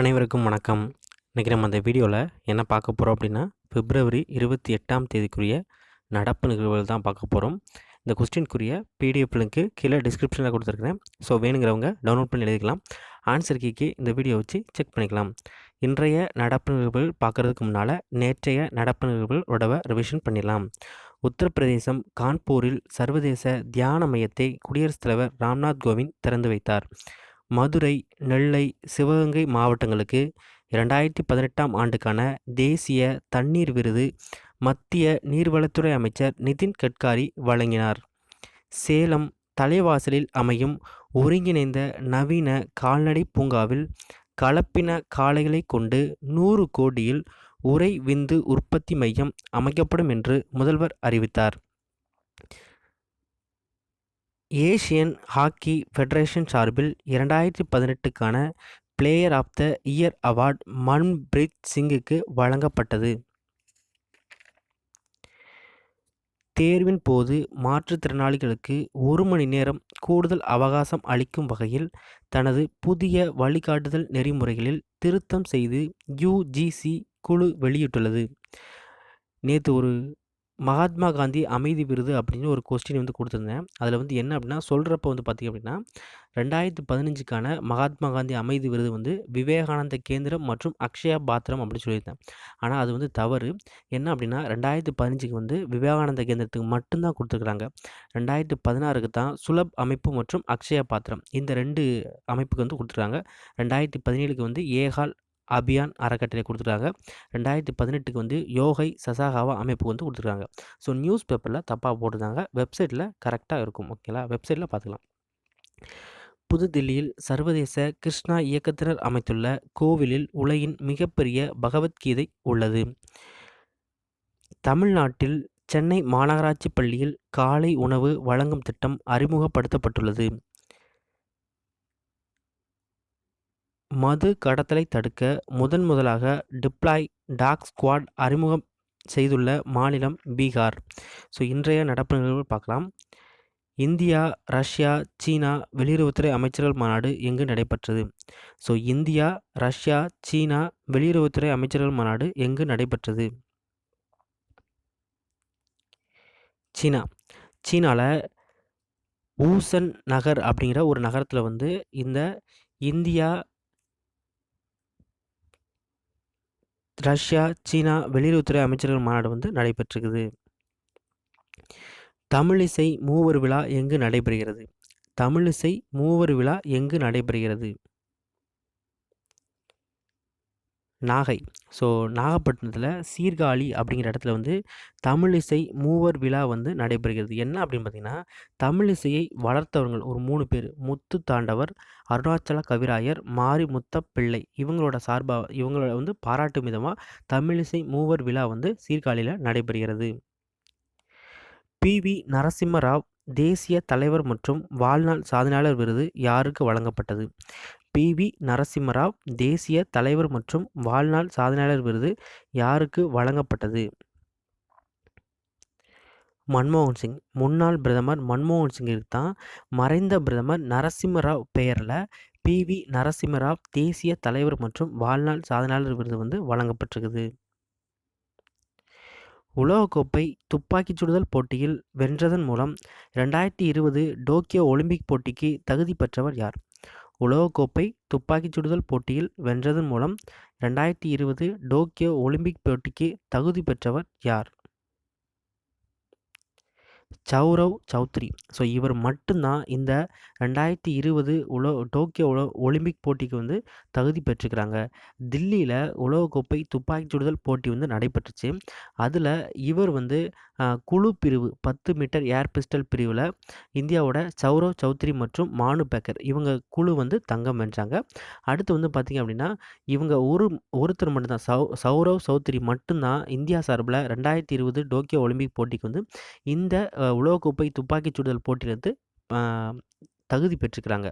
அனைவருக்கும் வணக்கம். இன்றைக்கி நம்ம அந்த வீடியோவில் என்ன பார்க்க போகிறோம் அப்படின்னா பிப்ரவரி இருபத்தி எட்டாம் தேதிக்குரிய நடப்பு நிகழ்வுகள் தான் பார்க்க போகிறோம் இந்த கொஸ்டின்குரிய பிடிஎஃப் லிங்க்கு கீழே டிஸ்கிரிப்ஷனில் கொடுத்துருக்குறேன். ஸோ வேணுங்கிறவங்க டவுன்லோட் பண்ணி எழுதிக்கலாம். ஆன்சர் கீக்கு இந்த வீடியோ வச்சு செக் பண்ணிக்கலாம். இன்றைய நடப்பு நிகழ்வுகள் பார்க்குறதுக்கு முன்னால் நேற்றைய நடப்பு நிகழ்வுகளோட ரிவிஷன் பண்ணிடலாம். உத்தரப்பிரதேசம் கான்பூரில் சர்வதேச தியான மையத்தை குடியரசுத் தலைவர் ராம்நாத் கோவிந்த் திறந்து வைத்தார். மதுரை நெல்லை சிவகங்கை மாவட்டங்களுக்கு இரண்டாயிரத்தி பதினெட்டாம் ஆண்டுக்கான தேசிய தண்ணீர் விருது மத்திய நீர்வளத்துறை அமைச்சர் நிதின் கட்காரி வழங்கினார். சேலம் தலைவாசலில் அமையும் ஒருங்கிணைந்த நவீன கால்நடை பூங்காவில் கலப்பின காளைகளை கொண்டு நூறு கோடியில் உறை விந்து உற்பத்தி மையம் அமைக்கப்படும் என்று முதல்வர் அறிவித்தார். ஏஷியன் ஹாக்கி ஃபெடரேஷன் சார்பில் இரண்டாயிரத்தி பதினெட்டுக்கான player of the year award Manpreet சிங்குக்கு வழங்கப்பட்டது. தேர்வின் போது மாற்றுத்திறனாளிகளுக்கு ஒரு மணி நேரம் கூடுதல் அவகாசம் அளிக்கும் வகையில் தனது புதிய வழிகாட்டுதல் நெறிமுறைகளில் திருத்தம் செய்து யுஜிசி குழு வெளியிட்டுள்ளது. நேற்று ஒரு மகாத்மா காந்தி அமைதி விருது அப்படின்னு ஒரு கொஸ்டின் வந்து கொடுத்துருந்தேன். அதில் வந்து என்ன அப்படின்னா சொல்கிறப்ப வந்து பார்த்திங்க அப்படின்னா ரெண்டாயிரத்து பதினஞ்சுக்கான மகாத்மா காந்தி அமைதி விருது வந்து விவேகானந்த கேந்திரம் மற்றும் அக்ஷயா பாத்திரம் அப்படின்னு சொல்லியிருந்தேன். ஆனால் அது வந்து தவறு. என்ன அப்படின்னா ரெண்டாயிரத்து பதினஞ்சுக்கு வந்து விவேகானந்த கேந்திரத்துக்கு மட்டும்தான் கொடுத்துருக்குறாங்க. ரெண்டாயிரத்து பதினாறுக்கு தான் சுலப் அமைப்பு மற்றும் அக்ஷயா பாத்திரம் இந்த ரெண்டு அமைப்புக்கு வந்து கொடுத்துருக்காங்க. ரெண்டாயிரத்தி பதினேழுக்கு வந்து ஏகால் அபியான் அறக்கட்டளை கொடுத்துருக்காங்க. ரெண்டாயிரத்தி பதினெட்டுக்கு வந்து யோகை சசாகாவா அமைப்பு வந்து கொடுத்துருக்காங்க. ஸோ நியூஸ் பேப்பரில் தப்பாக போட்டிருந்தாங்க வெப்சைட்டில் கரெக்டாக இருக்கும் ஓகேங்களா வெப்சைட்டில் பார்த்துக்கலாம். புதுதில்லியில் சர்வதேச கிருஷ்ணா இயக்கத்தினர் அமைத்துள்ள கோவிலில் உலகின் மிகப்பெரிய பகவத்கீதை உள்ளது. தமிழ்நாட்டில் சென்னை மாநகராட்சி பள்ளியில் காலை உணவு வழங்கும் திட்டம் அறிமுகப்படுத்தப்பட்டுள்ளது. மது கடத்தலை தடுக்க முதன் முதலாக டிப்ளாய் டாக் ஸ்குவாட் அறிமுகம் செய்துள்ள மாநிலம் பீகார். ஸோ இன்றைய நடப்பு நிகழ்வுகள் பார்க்கலாம். இந்தியா ரஷ்யா சீனா வெளியுறவுத்துறை அமைச்சர்கள் மாநாடு எங்கு நடைபெற்றது? ஸோ இந்தியா ரஷ்யா சீனா வெளியுறவுத்துறை அமைச்சர்கள் மாநாடு எங்கு நடைபெற்றது? சீனா. சீனாவில் ஊசன் நகர் அப்படிங்கிற ஒரு நகரத்தில் வந்து இந்த இந்தியா ரஷ்யா சீனா வெளியுறவுத்துறை அமைச்சர்கள் மாநாடு வந்து நடைபெற்றிருக்குது. தமிழிசை மூவர் விழா எங்கு நடைபெறுகிறது? தமிழிசை மூவர் விழா எங்கு நடைபெறுகிறது? நாகை. ஸோ நாகப்பட்டினத்தில் சீர்காழி அப்படிங்கிற இடத்துல வந்து தமிழிசை மூவர் விழா வந்து நடைபெறுகிறது. என்ன அப்படின்னு பார்த்தீங்கன்னா தமிழிசையை வளர்த்தவர்கள் ஒரு மூணு பேர். முத்து தாண்டவர் அருணாச்சல கவிராயர் மாரி முத்த பிள்ளை இவங்களோட சார்பாக இவங்களோட வந்து பாராட்டும் விதமாக தமிழிசை மூவர் விழா வந்து சீர்காழியில் நடைபெறுகிறது. பி. வி. நரசிம்மராவ் தேசிய தலைவர் மற்றும் வாழ்நாள் சாதனையாளர் விருது யாருக்கு வழங்கப்பட்டது? பி. வி. நரசிம்மராவ் தேசிய தலைவர் மற்றும் வாழ்நாள் சாதனையாளர் விருது யாருக்கு வழங்கப்பட்டது? மன்மோகன் சிங். முன்னாள் பிரதமர் மன்மோகன் சிங்கிற்கு தான் மறைந்த பிரதமர் நரசிம்மராவ் பெயரில் பி. வி. நரசிம்மராவ் தேசிய தலைவர் மற்றும் வாழ்நாள் சாதனையாளர் விருது வந்து வழங்கப்பட்டிருக்குது. உலகக்கோப்பை துப்பாக்கிச் சுடுதல் போட்டியில் வென்றதன் மூலம் ரெண்டாயிரத்தி இருபது டோக்கியோ ஒலிம்பிக் போட்டிக்கு தகுதி பெற்றவர் யார்? உலகக்கோப்பை துப்பாக்கிச் சுடுதல் போட்டியில் வென்றதன் மூலம் ரெண்டாயிரத்தி இருபது டோக்கியோ ஒலிம்பிக் போட்டிக்கு தகுதி பெற்றவர் யார்? சௌரவ் சௌத்ரி. ஸோ இவர் மட்டும்தான் இந்த ரெண்டாயிரத்தி இருபது உலோ டோக்கியோ உலோ ஒலிம்பிக் போட்டிக்கு வந்து தகுதி பெற்றுக்கிறாங்க தில்லியில் உலகக்கோப்பை துப்பாக்கி சுடுதல் போட்டி வந்து நடைபெற்றுச்சு. அதில் இவர் வந்து குழு பிரிவு பத்து மீட்டர் ஏர் பிஸ்டல் பிரிவில் இந்தியாவோட சௌரவ் சௌத்ரி மற்றும் மானு பேக்கர் இவங்க குழு வந்து தங்கம் வென்றாங்க. அடுத்து வந்து பார்த்திங்க அப்படின்னா இவங்க ஒரு ஒருத்தர் மட்டும்தான் சௌ சௌரவ் சௌத்ரி மட்டும்தான் இந்தியா சார்பில் ரெண்டாயிரத்தி இருபது டோக்கியோ ஒலிம்பிக் போட்டிக்கு வந்து இந்த உலகக்கோப்பை துப்பாக்கிச் சுடுதல் போட்டியிலிருந்து தகுதி பெற்றுக்கிறாங்க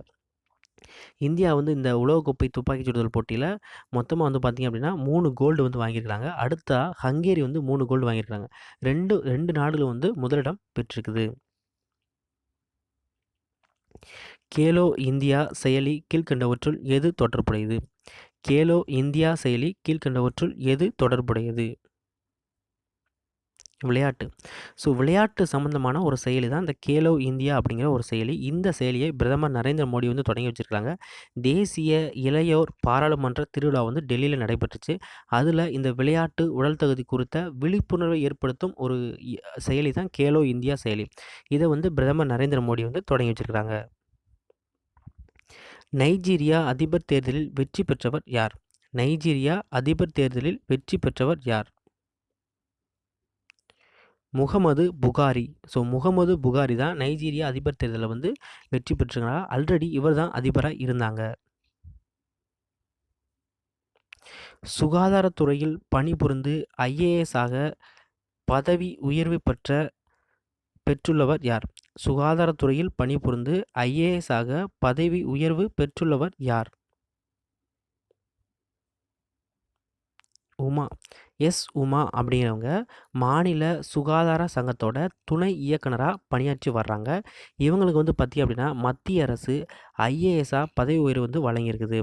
இந்தியா வந்து இந்த உலகக்கோப்பை துப்பாக்கிச் சுடுதல் போட்டியில் மொத்தமாக வந்து பார்த்திங்க அப்படின்னா மூணு கோல்டு வந்து வாங்கியிருக்கிறாங்க. அடுத்தா ஹங்கேரி வந்து மூணு கோல்டு வாங்கியிருக்காங்க ரெண்டு ரெண்டு நாடுகளும் வந்து முதலிடம் பெற்றிருக்குது. கேலோ இந்தியா செயலி கீழ்கண்டவற்றுள் எது தொடர்புடையது? கேலோ இந்தியா செயலி கீழ்கண்டவற்றுள் எது தொடர்புடையது? விளையாட்டு. ஸோ விளையாட்டு சம்மந்தமான ஒரு செயலி தான் இந்த கேலோ இந்தியா அப்படிங்கிற ஒரு செயலி. இந்த செயலியை பிரதமர் நரேந்திர மோடி வந்து தொடங்கி வச்சுருக்காங்க. தேசிய இளையோர் பாராளுமன்ற திருவிழா வந்து டெல்லியில் நடைபெற்றுச்சு. அதில் இந்த விளையாட்டு உடல் தகுதி குறித்த விழிப்புணர்வை ஏற்படுத்தும் ஒரு செயலி தான் கேலோ இந்தியா செயலி. இதை வந்து பிரதமர் நரேந்திர மோடி வந்து தொடங்கி வச்சுருக்காங்க. நைஜீரியா அதிபர் தேர்தலில் வெற்றி பெற்றவர் யார்? நைஜீரியா அதிபர் தேர்தலில் வெற்றி பெற்றவர் யார்? முகமது புகாரி. ஸோ முகமது புகாரி தான் நைஜீரியா அதிபர் தேர்தலில் வந்து வெற்றி பெற்றிருக்கிறார்? ஆல்ரெடி இவர் தான் அதிபராக இருந்தாங்க. சுகாதாரத்துறையில் பணிபுரிந்து ஐஏஎஸ் ஆக பதவி உயர்வு பெற்ற பெற்றுள்ளவர் யார்? சுகாதாரத்துறையில் பணிபுரிந்து ஐஏஎஸ் ஆக பதவி உயர்வு பெற்றுள்ளவர் யார்? உமா. எஸ். உமா அப்படிங்கிறவங்க மாநில சுகாதார சங்கத்தோட துணை இயக்குனராக பணியாற்றி வர்றாங்க. இவங்களுக்கு வந்து பார்த்தி அப்படின்னா மத்திய அரசு ஐஏஎஸாக பதவி உயர்வு வந்து வழங்கியிருக்குது.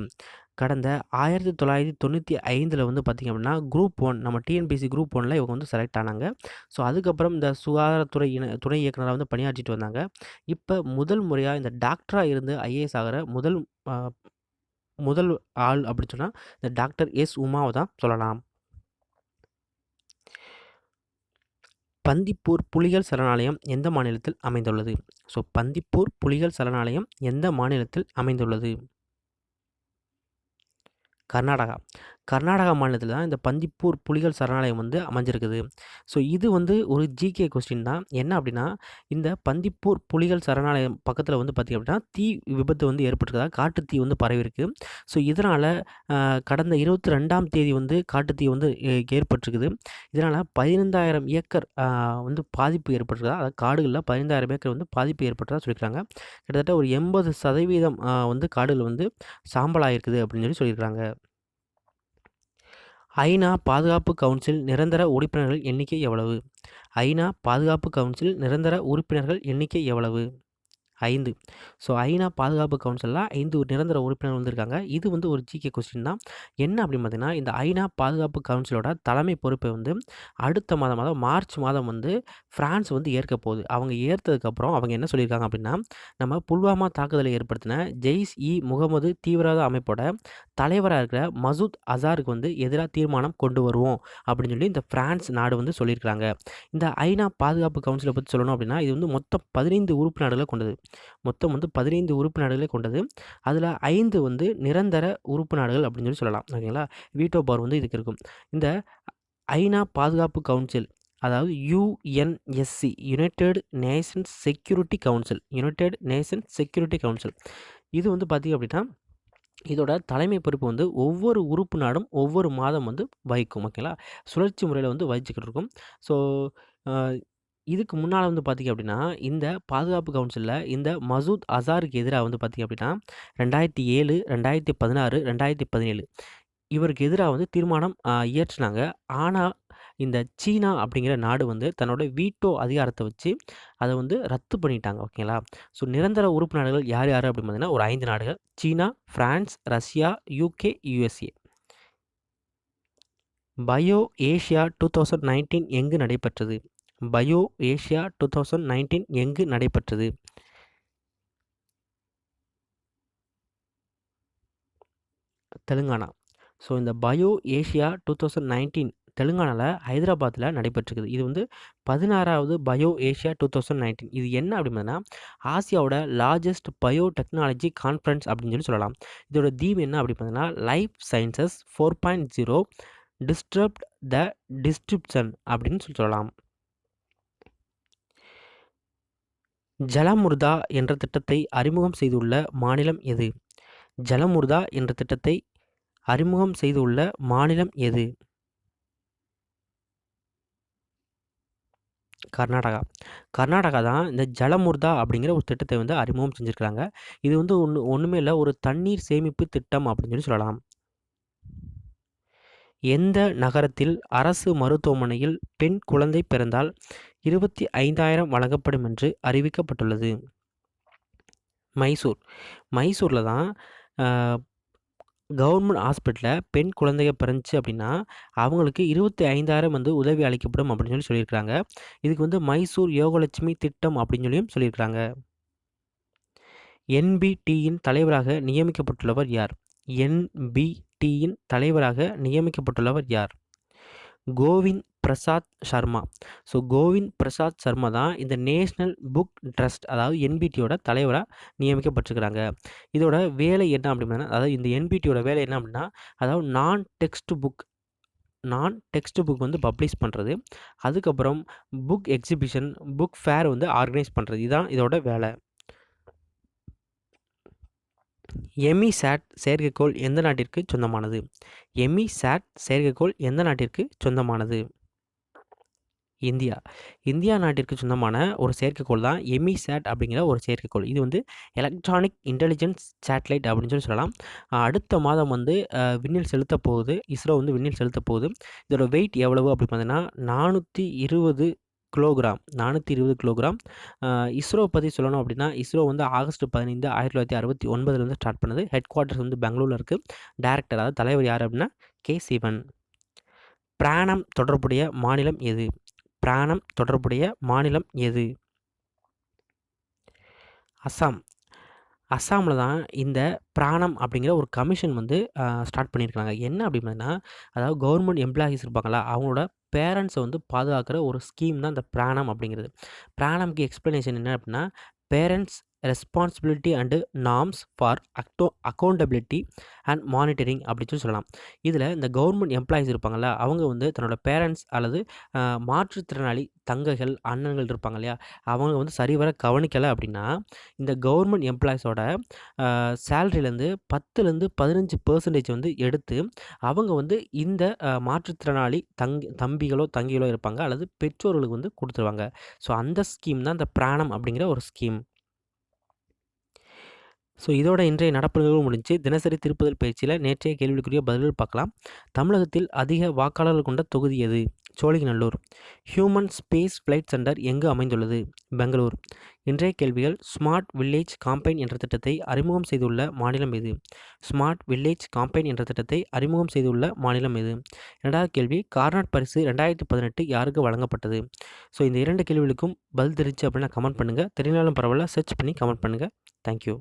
கடந்த ஆயிரத்தி தொள்ளாயிரத்தி தொண்ணூற்றி ஐந்தில் வந்து பார்த்திங்க அப்படின்னா குரூப் ஒன் நம்ம டிஎன்பிசி குரூப் ஒனில் இவங்க வந்து செலக்ட் ஆனாங்க. ஸோ அதுக்கப்புறம் இந்த சுகாதாரத்துறை இன துணை இயக்குனராக வந்து பணியாற்றிட்டு வந்தாங்க. இப்போ முதல் முறையாக இந்த டாக்டராக இருந்து ஐஏஎஸ் ஆகிற முதல் முதல் ஆள் அப்படின்னு சொன்னால் இந்த டாக்டர் எஸ். உமாவை தான் சொல்லலாம். பந்திப்பூர் புலிகள் சரணாலயம் எந்த மாநிலத்தில் அமைந்துள்ளது? ஸோ பந்திப்பூர் புலிகள் சரணாலயம் எந்த மாநிலத்தில் அமைந்துள்ளது? கர்நாடகா. கர்நாடகா மாநிலத்தில் தான் இந்த பந்திப்பூர் புலிகள் சரணாலயம் வந்து அமைஞ்சிருக்குது. ஸோ இது வந்து ஒரு ஜிகே கொஸ்டின் தான். என்ன அப்படின்னா இந்த பந்திப்பூர் புலிகள் சரணாலயம் பக்கத்தில் வந்து பார்த்திங்க அப்படின்னா தீ விபத்து வந்து ஏற்பட்டிருக்கதா? காட்டு தீ வந்து பரவிருக்கு ஸோ இதனால் கடந்த இருபத்தி ரெண்டாம் தேதி வந்து காட்டு தீ வந்து ஏற்பட்டிருக்குது. இதனால் பதினைந்தாயிரம் ஏக்கர் வந்து பாதிப்பு ஏற்பட்டிருக்கா அதாவது காடுகளில் பதினைந்தாயிரம் ஏக்கர் வந்து பாதிப்பு ஏற்பட்டதாக சொல்லியிருக்காங்க. கிட்டத்தட்ட ஒரு எண்பது சதவீதம் வந்து காடுகள் வந்து சாம்பலாகிருக்குது அப்படின்னு சொல்லி சொல்லியிருக்காங்க. ஐநா பாதுகாப்பு கவுன்சில் நிரந்தர உறுப்பினர்கள் எண்ணிக்கை எவ்வளவு? ஐநா பாதுகாப்பு கவுன்சில் நிரந்தர உறுப்பினர்கள் எண்ணிக்கை எவ்வளவு? ஐந்து. ஸோ ஐநா பாதுகாப்பு கவுன்சிலில் ஐந்து நிரந்தர உறுப்பினர்கள் வந்திருக்காங்க. இது வந்து ஒரு ஜிகே கொஸ்டின் தான். என்ன அப்படின்னு பார்த்தீங்கன்னா இந்த ஐநா பாதுகாப்பு கவுன்சிலோட தலைமை பொறுப்பை வந்து அடுத்த மாதம் மாதம் மார்ச் மாதம் வந்து ஃப்ரான்ஸ் வந்து ஏற்க போகுது. அவங்க ஏற்றதுக்கப்புறம் அவங்க என்ன சொல்லியிருக்காங்க அப்படின்னா நம்ம புல்வாமா தாக்குதலை ஏற்படுத்தின ஜெய்ஸ் இ முகமது தீவிரவாத அமைப்போட தலைவராக இருக்கிற மசூத் அசாருக்கு வந்து எதிராக தீர்மானம் கொண்டு வருவோம் அப்படின்னு சொல்லி இந்த ஃப்ரான்ஸ் நாடு வந்து சொல்லியிருக்காங்க இந்த ஐநா பாதுகாப்பு கவுன்சிலை பற்றி சொல்லணும் அப்படின்னா இது வந்து மொத்தம் பதினைந்து உறுப்பு நாடுகளை கொண்டது. மொத்தம் வந்து பதினைந்து உறுப்பு நாடுகளை கொண்டது. அதில் ஐந்து வந்து நிரந்தர உறுப்பு நாடுகள் அப்படின்னு சொல்லி சொல்லலாம். ஓகேங்களா? வீட்டோ பார் வந்து இதுக்கு இருக்கும். இந்த ஐநா பாதுகாப்பு கவுன்சில் அதாவது UNSC united nations security council united nations security council. இது வந்து பார்த்திங்க அப்படின்னா இதோட தலைமை பொறுப்பு வந்து ஒவ்வொரு உறுப்பு நாடும் ஒவ்வொரு மாதம் வந்து வகிக்கும். ஓகேங்களா? சுழற்சி முறையில் வந்து வகிச்சுக்கிட்டு இருக்கும். ஸோ இதுக்கு முன்னால் வந்து பார்த்திங்க அப்படின்னா இந்த பாதுகாப்பு கவுன்சிலில் இந்த மசூத் அசாருக்கு எதிராக வந்து பார்த்திங்க அப்படின்னா ரெண்டாயிரத்தி ஏழு ரெண்டாயிரத்தி பதினாறு ரெண்டாயிரத்தி பதினேழு இவருக்கு எதிராக வந்து தீர்மானம் இயற்றினாங்க. ஆனால் இந்த சீனா அப்படிங்கிற நாடு வந்து தன்னோட வீட்டோ அதிகாரத்தை வச்சு அதை வந்து ரத்து பண்ணிட்டாங்க ஓகேங்களா? ஸோ நிரந்தர உறுப்பு நாடுகள் யார் யார் அப்படின்னு பார்த்தீங்கன்னா ஒரு ஐந்து நாடுகள். China France Russia UK USA bio Asia two thousand nineteen எங்கு நடைபெற்றது? Bio Asia two thousand nineteen எங்கு நடைபெற்றது? தெலுங்கானா. ஸோ இந்த bio Asia two thousand nineteen தெலுங்கானாவில் ஹைதராபாத்தில் நடைபெற்றிருக்குது. இது வந்து பதினாறாவது bio Asia two thousand nineteen. இது என்ன அப்படின்னா ஆசியாவோட லார்ஜஸ்ட் பயோ டெக்னாலஜி கான்ஃபரன்ஸ் அப்படின்னு சொல்லி சொல்லலாம். இதோட தீம் என்ன அப்படி பார்த்தீங்கன்னா life sciences four point zero disrupt the disruption அப்படின்னு சொல்லி சொல்லலாம். ஜலமுர்தா என்ற திட்டத்தை அறிமுகம் செய்துள்ள மாநிலம் எது? ஜலமுர்தா என்ற திட்டத்தை அறிமுகம் செய்துள்ள மாநிலம் எது? கர்நாடகா. கர்நாடகா தான் இந்த ஜலமுர்தா அப்படிங்கிற ஒரு திட்டத்தை வந்து அறிமுகம் செஞ்சுருக்கிறாங்க. இது வந்து ஒன்று ஒன்றுமே இல்லை ஒரு தண்ணீர் சேமிப்பு திட்டம் அப்படின்னு சொல்லி சொல்லலாம். எந்த நகரத்தில் அரசு மருத்துவமனையில் பெண் குழந்தை பிறந்தால் இருபத்தி ஐந்தாயிரம் வழங்கப்படும் என்று அறிவிக்கப்பட்டுள்ளது. மைசூர். மைசூரில் தான் கவர்மெண்ட் ஹாஸ்பிட்டலில் பெண் குழந்தைங்க பிறந்துச்சு அப்படின்னா அவங்களுக்கு இருபத்தி ஐந்தாயிரம் வந்து உதவி அளிக்கப்படும் அப்படின்னு சொல்லி சொல்லியிருக்கிறாங்க. இதுக்கு வந்து மைசூர் யோகலட்சுமி திட்டம் அப்படின்னு சொல்லியும் சொல்லியிருக்கிறாங்க. என்பிடியின் தலைவராக நியமிக்கப்பட்டுள்ளவர் யார்? என்பிடியின் தலைவராக நியமிக்கப்பட்டுள்ளவர் யார்? கோவிந்த் பிரசாத் சர்மா. ஸோ கோவிந்த் பிரசாத் சர்மா தான் இந்த நேஷ்னல் புக் ட்ரஸ்ட் அதாவது என்பிடியோட தலைவராக நியமிக்கப்பட்டிருக்கிறாங்க. இதோட வேலை என்ன அப்படின்னா அதாவது இந்த என்பிடியோட வேலை என்ன அப்படின்னா அதாவது நான் டெக்ஸ்ட் புக் நான் டெக்ஸ்ட் புக் வந்து பப்ளிஷ் பண்ணுறது அதுக்கப்புறம் புக் எக்ஸிபிஷன் புக் ஃபேர் வந்து ஆர்கனைஸ் பண்ணுறது இதுதான் இதோட வேலை. எமி சாட் செயற்கைக்கோள் எந்த நாட்டிற்கு சொந்தமானது? எமி சாட் செயற்கைக்கோள் எந்த நாட்டிற்கு சொந்தமானது? இந்தியா. இந்தியா நாட்டிற்கு சொந்தமான ஒரு செயற்கைக்கோள் தான் எமி சேட் அப்படிங்கிற ஒரு செயற்கைக்கோள். இது வந்து எலக்ட்ரானிக் இன்டெலிஜென்ஸ் சேட்டலைட் அப்படின்னு சொல்லி சொல்லலாம். அடுத்த மாதம் வந்து விண்ணில் செலுத்த போகுது. இஸ்ரோ வந்து விண்ணில் செலுத்த போகுது. இதோட வெயிட் எவ்வளவு அப்படின்னு பார்த்தீங்கன்னா நானூற்றி இருபது கிலோகிராம் நானூற்றி இருபது கிலோகிராம் இஸ்ரோ பற்றி சொல்லணும் அப்படின்னா இஸ்ரோ வந்து ஆகஸ்ட் பதினைந்து ஆயிரத்தி தொள்ளாயிரத்தி அறுபத்தி ஒன்பதுலேருந்து ஸ்டார்ட் பண்ணுது. ஹெட் குவார்ட்டர்ஸ் வந்து பெங்களூரில் இருக்குது டேரக்டர் அதாவது தலைவர் யார் அப்படின்னா கே சிவன். பிராணம் தொடர்புடைய மாநிலம் எது? பிராணம் தொடர்புடைய மாநிலம் எது? அஸ்ஸாம் அஸ்ஸாமில் தான் இந்த பிராணம் அப்படிங்கிற ஒரு கமிஷன் வந்து ஸ்டார்ட் பண்ணியிருக்காங்க. என்ன அப்படின்னா அதாவது கவர்மெண்ட் எம்ப்ளாயீஸ் இருப்பாங்களா அவங்களோட பேரண்ட்ஸை வந்து பாதுகாக்கிற ஒரு ஸ்கீம் தான் இந்த பிராணம் அப்படிங்கிறது. பிராணம்க்கு எக்ஸ்ப்ளனேஷன் என்ன அப்படின்னா parents responsibility and norms for act accountability and monitoring அப்படின்னு சொல்லி சொல்லலாம். இதில் இந்த கவர்மெண்ட் எம்ப்ளாயீஸ் இருப்பாங்கள்ல அவங்க வந்து தன்னோட பேரண்ட்ஸ் அல்லது மாற்றுத்திறனாளி தங்கைகள் அண்ணன்கள் இருப்பாங்க இல்லையா? அவங்க வந்து சரிவர கவனிக்கலை அப்படின்னா இந்த கவர்மெண்ட் எம்ப்ளாயீஸோட சேலரியிலேருந்து பத்துலேருந்து பதினஞ்சு பர்சன்டேஜ் வந்து எடுத்து அவங்க வந்து இந்த மாற்றுத்திறனாளி தங் தம்பிகளோ தங்கிகளோ இருப்பாங்க அல்லது பெற்றோர்களுக்கு வந்து கொடுத்துருவாங்க. ஸோ அந்த ஸ்கீம் தான் இந்த பிராணம் அப்படிங்கிற ஒரு ஸ்கீம் ஸோ இதோட இன்றைய நடப்பு நிகழ்வு முடிஞ்சு தினசரி திருப்புதல் பயிற்சியில் நேற்றைய கேள்விக்குரிய பதில்கள் பார்க்கலாம். தமிழகத்தில் அதிக வாக்காளர்கள் கொண்ட தொகுதி எது? Sholinganallur. Human space flight centre எங்கு அமைந்துள்ளது? பெங்களூர். இன்றைய கேள்விகள் ஸ்மார்ட் வில்லேஜ் காம்பைன் என்ற திட்டத்தை அறிமுகம் செய்துள்ள மாநிலம் எது? ஸ்மார்ட் வில்லேஜ் காம்பைன் என்ற திட்டத்தை அறிமுகம் செய்துள்ள மாநிலம் எது? இரண்டாவது கேள்வி கார்னாட் பரிசு ரெண்டாயிரத்தி பதினெட்டு யாருக்கு வழங்கப்பட்டது? ஸோ இந்த இரண்டு கேள்விகளுக்கும் பதில் தெரிஞ்சு அப்படின்னா கமெண்ட் பண்ணுங்கள் தெரிஞ்சாலும் பரவாயில்ல சர்ச் பண்ணி கமெண்ட் பண்ணுங்கள் தேங்க்யூ